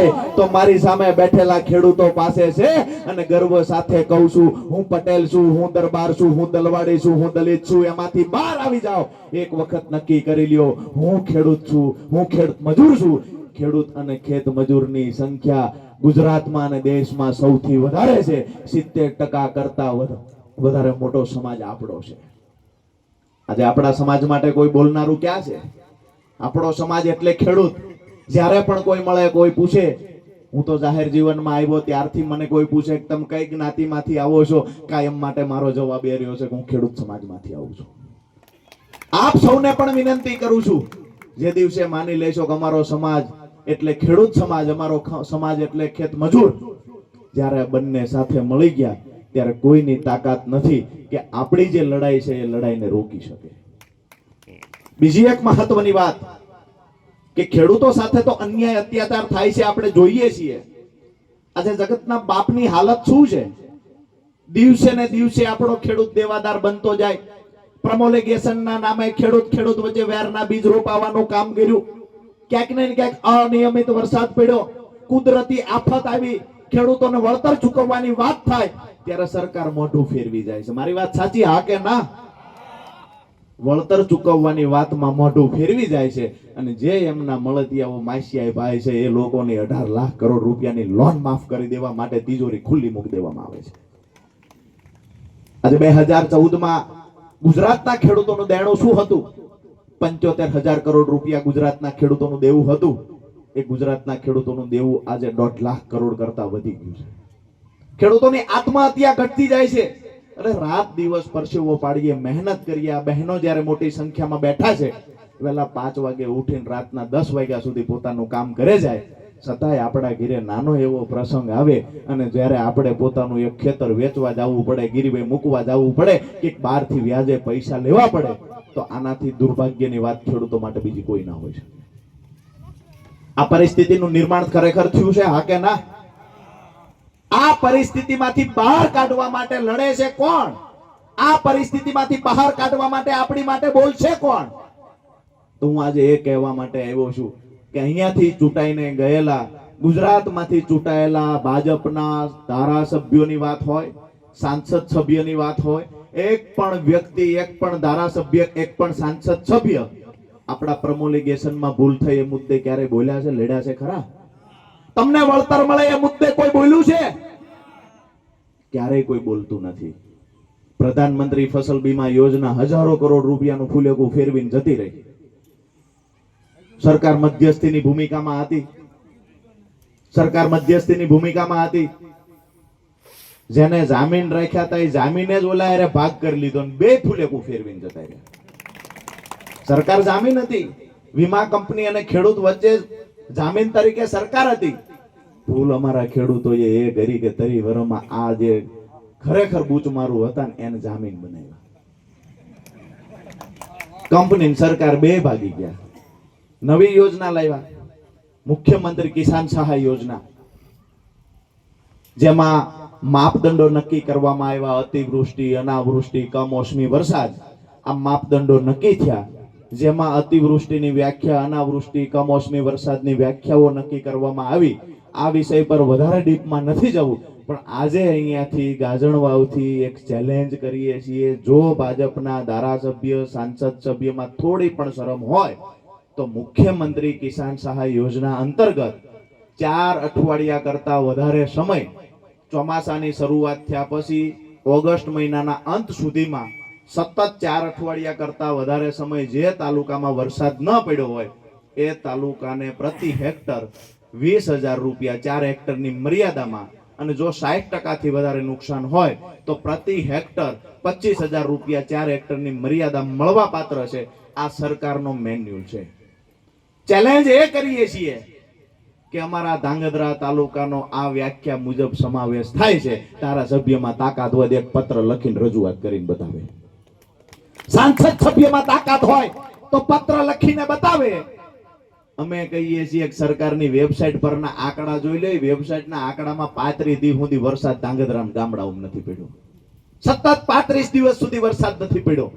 હોય તો મારી સામે બેઠેલા ખેડૂતો પાસે છે અને ગર્વ સાથે કહું છું, હું પટેલ છું, હું દરબાર છું, હું દલવાડી છું, હું દલિત છું, એમાંથી બહાર આવી જાઓ. એક વખત નક્કી કરી લ્યો, હું ખેડૂત છું, હું ખેડૂત મજૂર છું. ખેડૂત અને ખેત મજૂરની સંખ્યા ગુજરાતમાં અને દેશમાં સૌથી વધારે છે. સિત્તેર ટકા કરતા વધારે મોટો સમાજ આપણો છે. આજે આપણા સમાજ માટે કોઈ બોલનારું ક્યાં છે? આપણો સમાજ એટલે ખેડૂત. જ્યારે પણ કોઈ મળે, કોઈ પૂછે, હું તો જાહેર જીવનમાં આવ્યો, ત્યારથી મને કોઈ પૂછે કે તમે કઈ જ્ઞાતિમાંથી આવો છો? કાયમ માટે મારો જવાબ એ રહ્યો છે કે હું ખેડૂત સમાજમાંથી આવું છું. આપ સૌને પણ વિનંતી કરું છું, જે દિવસે માની લેશો કે અમારો સમાજ એટલે ખેડૂત સમાજ, અમારો સમાજ એટલે ખેત મજૂર, જ્યારે બંને સાથે મળી ગયા, ત્યારે કોઈની તાકાત નથી કે આપણી જે લડાઈ છે એ લડાઈને રોકી શકે. બીજી એક મહત્વની વાત કે ખેડૂતો સાથે તો અન્યાય, અત્યાચાર થાય છે, આપણે જોઈએ છીએ. આજે જગતના બાપની હાલત શું છે? દિવસે ને દિવસે આપણો ખેડૂત દેવાદાર બનતો જાય. પ્રમોલિગેશનના નામે ખેડૂત ખેડૂત વચ્ચે વેરના બીજ રોપાવાનું કામ કર્યું. ક્યાંક ને ક્યાંક અનિયમિત વરસાદ પડ્યો. કુદરતી આફત આવી. ખેડૂતોને વળતર ચૂકવવાની વાત થાય. ત્યારે સરકાર મોઢું ફેરવી જાય છે. મારી વાત સાચી હા કે ના? વળતર ચૂકવવાની વાતમાં મોઢું ફેરવી જાય છે અને જે એમના મળતિયાઓ માસિયાએ ભાઈ છે એ લોકોની અઢાર લાખ કરોડ રૂપિયાની લોન માફ કરી દેવા માટે તિજોરી ખુલ્લી મૂકી દેવામાં આવે છે. આજે બે હજાર ચૌદમાં ગુજરાતના ખેડૂતોનું દેણું શું હતું? પંચોતેર હજાર કરોડ રૂપિયા ગુજરાતના ખેડૂતોનું દેવું હતું. એ ગુજરાતના ખેડૂતોનું દેવું આજે દોઢ લાખ કરોડ કરતા વધી ગયું છે. ખેડૂતોની આત્મહત્યા ઘટતી જાય છે. અરે રાત દિવસ પરસેવો પાડીએ, મહેનત કરીએ. આ બહેનો જ્યારે મોટી સંખ્યામાં બેઠા છે, વહેલા પાંચ વાગે ઉઠીને રાતના દસ વાગ્યા સુધી પોતાનું કામ કરે જાય. છતાંય આપણા ઘીરે નાનો એવો પ્રસંગ આવે અને જ્યારે આપણે પોતાનું એક ખેતર વેચવા જવું પડે ગીરીભાઈ મૂકવા જવું પડે કે બહારથી વ્યાજે પૈસા લેવા પડે, તો આનાથી દુર્ભાગ્યની વાત ખેડૂતો માટે બીજી કોઈ ના હોય છે. આ પરિસ્થિતિનું નિર્માણ ખરેખર થયું છે, હા કે ના? પરિસ્થિતિમાંથી બહાર કાઢવા માટે લડે છે કોણ? આ પરિસ્થિતિમાંથી બહાર કાઢવા માટે આપણી માટે બોલશે કોણ? તો હું આજે એ કહેવા માટે આવ્યો છું કે અહીંયાથી ચૂંટાઈને ગયેલા, ગુજરાતમાંથી ચૂંટાયેલા ભાજપના ધારાસભ્યોની વાત હોય, સાંસદ સભ્યની વાત હોય, એક પણ વ્યક્તિ, એક પણ ધારાસભ્ય, એક પણ સાંસદ સભ્ય આપણા પ્રમોલિગેશનમાં ભૂલ થઈ એ મુદ્દે ક્યારે બોલ્યા છે, લડ્યા છે ખરા? તમને વળતર મળે એ મુદ્દે કોઈ બોલ્યું છે? ક્યારેય કોઈ બોલતું નથી. પ્રધાનમંત્રી ફસલ બીમા યોજના હજારો કરોડ રૂપિયાનું ફૂલેકું ફેરવીને જતી રહી. સરકાર મધ્યસ્થીની ભૂમિકામાં હતી. સરકાર મધ્યસ્થીની ભૂમિકામાં હતી. જેને જામીન રાખ્યા હતા એ જામીને જ ઓલા હારે ભાગ કરી લીધો બે ફૂલેકું ફેરવીને જતા રહ્યા. સરકાર જામીન હતી. વીમા કંપની અને ખેડૂત વચ્ચે જામીન તરીકે સરકાર હતી. ભૂલ અમારા ખેડૂતોએ એ કરી કે તરી વરમાં આ જે ખરેખર બૂચ મારું હતા ને એને જામીન બનાવ્યા. કંપની સરકાર બે ભાગી ગયા. નવી યોજના લાવ્યા. મુખ્યમંત્રી કિસાન સહાય યોજના. જેમાં માપદંડો નક્કી કરવામાં આવ્યા. અતિવૃષ્ટિ, અનાવૃષ્ટિ, કમોસમી વરસાદ. આ માપદંડો નક્કી થયા. જેમાં અતિવૃષ્ટિની વ્યાખ્યા, અનાવૃષ્ટિ, કમોસમી વરસાદની વ્યાખ્યાઓ નક્કી કરવામાં આવી. આ વિષય પર વધારે ડીપમાં નથી જવું. પણ આજે અહીંયાથી ગાજણવાવથી એક ચેલેન્જ કરીએ છીએ. જો ભાજપના ધારાસભ્ય, સાંસદ સભ્યમાં થોડી પણ શરમ હોય, તો મુખ્યમંત્રી કિસાન સહાય યોજના અંતર્ગત ચાર અઠવાડિયા કરતા વધારે સમય ચોમાસાની શરૂઆત થયા પછી ઓગસ્ટ મહિનાના અંત સુધીમાં સતત ચાર અઠવાડિયા કરતા વધારે સમય જે તાલુકામાં વરસાદ ન પડ્યો હોય, એ તાલુકાને પ્રતિ હેક્ટર વીસ હજાર રૂપિયા ચાર હેક્ટરની મર્યાદામાં અને જો સાહીઠ ટકાથી વધારે નુકસાન હોય, તો પ્રતિ હેક્ટર પચીસ હજાર રૂપિયા ચાર હેક્ટરની મર્યાદા મળવા પાત્ર છે. આ સરકારનો મેન્યુલ છે. ચેલેન્જ એ કરીએ છીએ કે અમારા ધાંગધ્રા તાલુકાનો આ વ્યાખ્યા મુજબ સમાવેશ થાય છે. ધારાસભ્યમાં તાકાત હોય એક પત્ર લખીને રજૂઆત કરીને બતાવે. સાંસદ સભ્યમાં તાકાત હોય તો પત્ર લખીને બતાવે. અમે કહીએ છીએ કે સરકારની વેબસાઇટ પરના આંકડા જોઈ લઈ વેબસાઇટના આંકડામાં પાંત્રીસ દિવસ સુધી વરસાદ ધાંગધ્રામ ગામડાઓમાં નથી પડ્યો. સતત પાંત્રીસ દિવસ સુધી વરસાદ નથી પડ્યો.